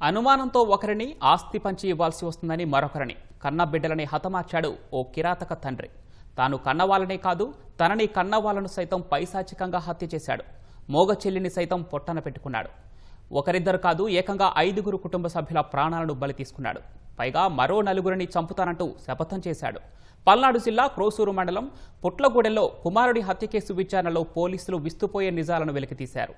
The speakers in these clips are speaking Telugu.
అనుమానంతో ఒకరిని ఆస్తి పంచి ఇవ్వాల్సి వస్తుందని మరొకరిని కన్న బిడ్డలని హతమార్చాడు ఓ కిరాతక తండ్రి. తాను కన్నవాళ్ళనే కాదు తనని కన్నవాళ్ళను సైతం పైశాచికంగా హత్య చేశాడు. మోగ చెల్లిని సైతం పొట్టన పెట్టుకున్నాడు. ఒకరిద్దరు కాదు ఏకంగా ఐదుగురు కుటుంబ సభ్యుల ప్రాణాలను బలి తీసుకున్నాడు. పైగా మరో నలుగురిని చంపుతానంటూ శపథం చేశాడు. పల్నాడు జిల్లా క్రోసూరు మండలం పుట్లగూడెలో కుమారుడి హత్య కేసు విచారణలో పోలీసులు విస్తుపోయే నిజాలను వెలికితీశారు.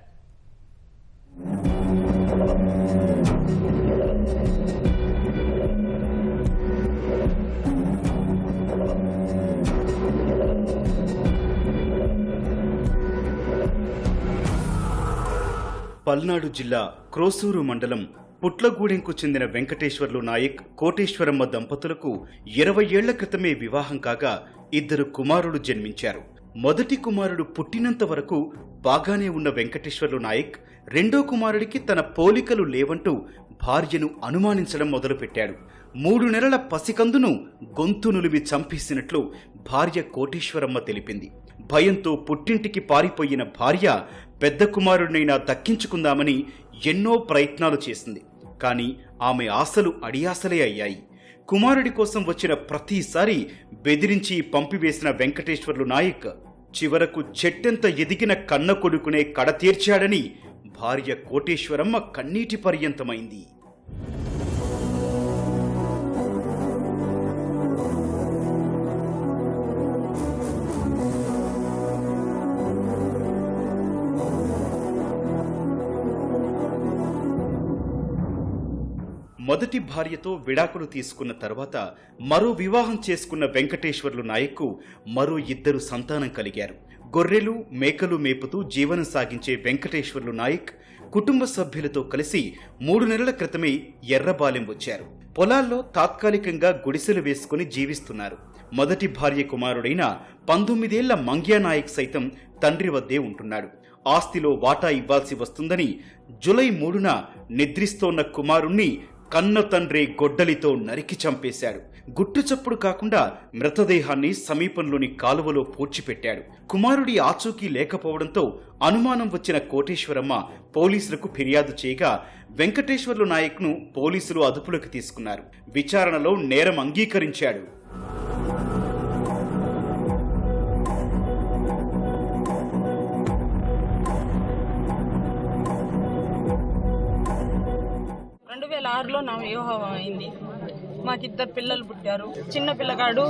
పల్నాడు జిల్లా క్రోసూరు మండలం పుట్లగూడెంకు చెందిన వెంకటేశ్వర్లు నాయక్ కోటేశ్వరమ్మ దంపతులకు ఇరవై ఏళ్ళ క్రితమే వివాహం కాగా ఇద్దరు కుమారుడు జన్మించారు. మొదటి కుమారుడు పుట్టినంత వరకు బాగానే ఉన్న వెంకటేశ్వర్లు నాయక్ రెండో కుమారుడికి తన పోలికలు లేవంటూ భార్యను అనుమానించడం మొదలుపెట్టాడు. మూడు నెలల పసికందును గొంతు నులిమి చంపేసినట్లు భార్య కోటేశ్వరమ్మ తెలిపింది. భయంతో పుట్టింటికి పారిపోయిన భార్య పెద్ద కుమారుడినైనా దక్కించుకుందామని ఎన్నో ప్రయత్నాలు చేసింది. కానీ ఆమె ఆశలు అడియాసలే అయ్యాయి. కుమారుడి కోసం వచ్చిన ప్రతిసారి బెదిరించి పంపివేసిన వెంకటేశ్వర్లు నాయక్ చివరకు చెట్టెంత ఎదిగిన కన్న కొడుకునే కడతీర్చాడని భార్య కోటేశ్వరమ్మ కన్నీటి పర్యంతమైంది. మొదటి భార్యతో విడాకులు తీసుకున్న తర్వాత మరో వివాహం చేసుకున్న వెంకటేశ్వర్లు నాయక్కు మరో ఇద్దరు సంతానం కలిగారు. గొర్రెలు మేకలు మేపుతూ జీవనం సాగించే వెంకటేశ్వర్లు నాయక్ కుటుంబ సభ్యులతో కలిసి మూడు నెలల క్రితమే ఎర్రబాలెం వచ్చారు. పొలాల్లో తాత్కాలికంగా గుడిసెలు వేసుకుని జీవిస్తున్నారు. మొదటి భార్య కుమారుడైన పంతొమ్మిదేళ్ళ మంగ్యా నాయక్ సైతం తండ్రి వద్దే ఉంటున్నాడు. ఆస్తిలో వాటా ఇవ్వాల్సి వస్తుందని జులై మూడున నిద్రిస్తోన్న కుమారుణ్ణి కన్న తండ్రి గొడ్డలితో నరికి చంపేశాడు. గుట్టు చప్పుడు కాకుండా మృతదేహాన్ని సమీపంలోని కాలువలో పూడ్చిపెట్టాడు. కుమారుడి ఆచూకీ లేకపోవడంతో అనుమానం వచ్చిన కోటేశ్వరమ్మ పోలీసులకు ఫిర్యాదు చేయగా వెంకటేశ్వర్లు నాయక్ను పోలీసులు అదుపులోకి తీసుకున్నారు. విచారణలో నేరం అంగీకరించాడు. ఆరులో నా వివాహం అయింది. మాకిద్దరు పిల్లలు పుట్టారు. చిన్న పిల్లగాడు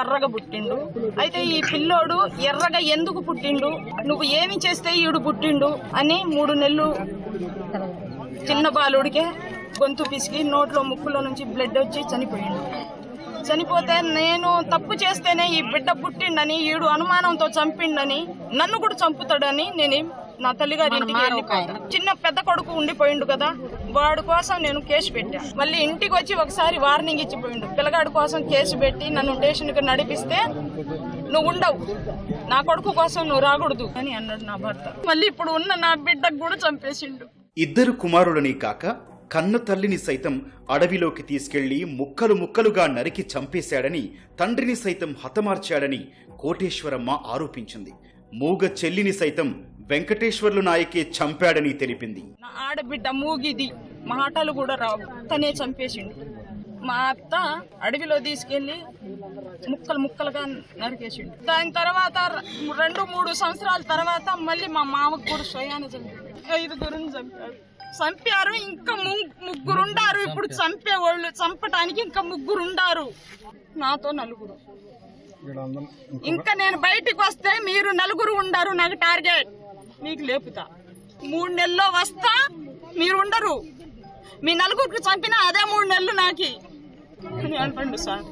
ఎర్రగా పుట్టిండు. అయితే ఈ పిల్లోడు ఎర్రగా ఎందుకు పుట్టిండు? నువ్వు ఏమి చేస్తే ఈడు పుట్టిండు? అని మూడు నెలలు చిన్న బాలుడికే గొంతు పిసికి నోట్లో ముక్కులో నుంచి బ్లడ్ వచ్చి చనిపోయిండు. చనిపోతే నేను తప్పు చేస్తేనే ఈ బిడ్డ పుట్టిండని ఈడు అనుమానంతో చంపిండని నన్ను కూడా చంపుతాడని నేను నా తల్లిగారి ఇంటికి వెళ్ళిపోయాను చిన్న పెద్ద కొడుకు ఉండిపోయిండు కదా వాడి కోసం నేను కేసు పెట్టా. మళ్ళీ ఇంటికి వచ్చి ఒకసారి వార్నింగ్ ఇచ్చిపోయిండు. పిల్లగాడి కోసం కేసు పెట్టి నన్ను స్టేషన్కి నడిపిస్తే నువ్వు ఉండవు. నా కొడుకు కోసం నువ్వు రాకూడదు అని అన్నాడు నా భర్త. మళ్ళీ ఇప్పుడు ఉన్న నా బిడ్డకు కూడా చంపేసిండు. ఇద్దరు కుమారులని కాక కన్న తల్లిని సైతం అడవిలోకి తీసుకెళ్ళి ముక్కలు ముక్కలుగా నరికి చంపేశాడని తండ్రిని సైతం హతమార్చాడని కోటేశ్వరమ్మ ఆరోపించింది. మూగ చెల్లిని సైతం వెంకటేశ్వర్లు నాయకే చంపాడని తెలిపింది. నా ఆడబిడ్డ మూగిది. మాటలు కూడా రావు. తనే చంపేసిండు. మా అత్త అడవిలో తీసుకెళ్ళి ముక్కలు ముక్కలుగా నరికేసిండు. దాని తర్వాత రెండు మూడు సంవత్సరాల తర్వాత మళ్ళీ మా మామకు కూడా స్వయాన్ని చంపాడు. ఐదుగురిని చంపాడు. చంపారు ఇంకా ము- ముగ్గురుండారు. ఇప్పుడు చంపేవాళ్ళు చంపటానికి ఇంకా ముగ్గురుండారు. నాతో నలుగురు. ఇంకా నేను బయటికి వస్తే మీరు నలుగురు ఉండారు నాకు టార్గెట్. మీకు లేపుతా. మూడు నెలల్లో వస్తా మీరు ఉండరు. మీ నలుగురికి చంపినా అదే మూడు నెలలు నాకి. అని అంటుండు సార్.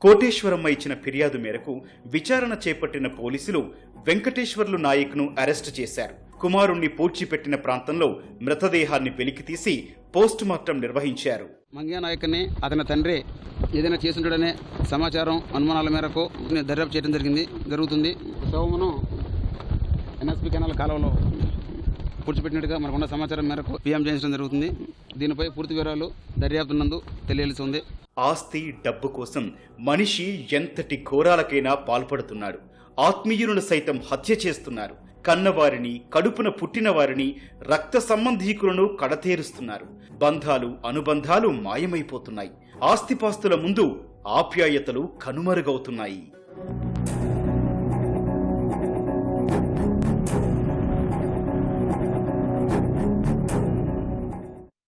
కోటేశ్వరమ్మ ఇచ్చిన ఫిర్యాదు మేరకు విచారణ చేపట్టిన పోలీసులు వెంకటేశ్వర్లు నాయక్ను అరెస్టు చేశారు. కుమారుణ్ణి పూడ్చిపెట్టిన ప్రాంతంలో మృతదేహాన్ని వెలికితీసి పోస్టుమార్టం నిర్వహించారు. మంగ్యా నాయక్ని అతని తండ్రి ఏదైనా చేసుంటాడనే సమాచారం అనుమానాల మేరకు దర్యాప్తు చేయడం జరిగింది జరుగుతుంది. శవమును ఎన్ఎస్పి కెనాల్ కాలువలో పూడ్చిపెట్టినట్టుగా మనకున్న సమాచారం మేరకు పిఎం చేయించడం జరుగుతుంది. దీనిపై పూర్తి వివరాలు దర్యాప్తు నందు తెలియాల్సి ఉంది. ఆస్తి డబ్బు కోసం మనిషి ఎంతటి ఘోరాలకైనా పాల్పడుతున్నాడు. ఆత్మీయులను సైతం హత్య చేస్తున్నారు. కన్నవారిని కడుపున పుట్టిన వారిని రక్త సంబంధీకులను కడతేరుస్తున్నారు. బంధాలు అనుబంధాలు మాయమైపోతున్నాయి. ఆస్తిపాస్తుల ముందు ఆప్యాయతలు కనుమరుగవుతున్నాయి.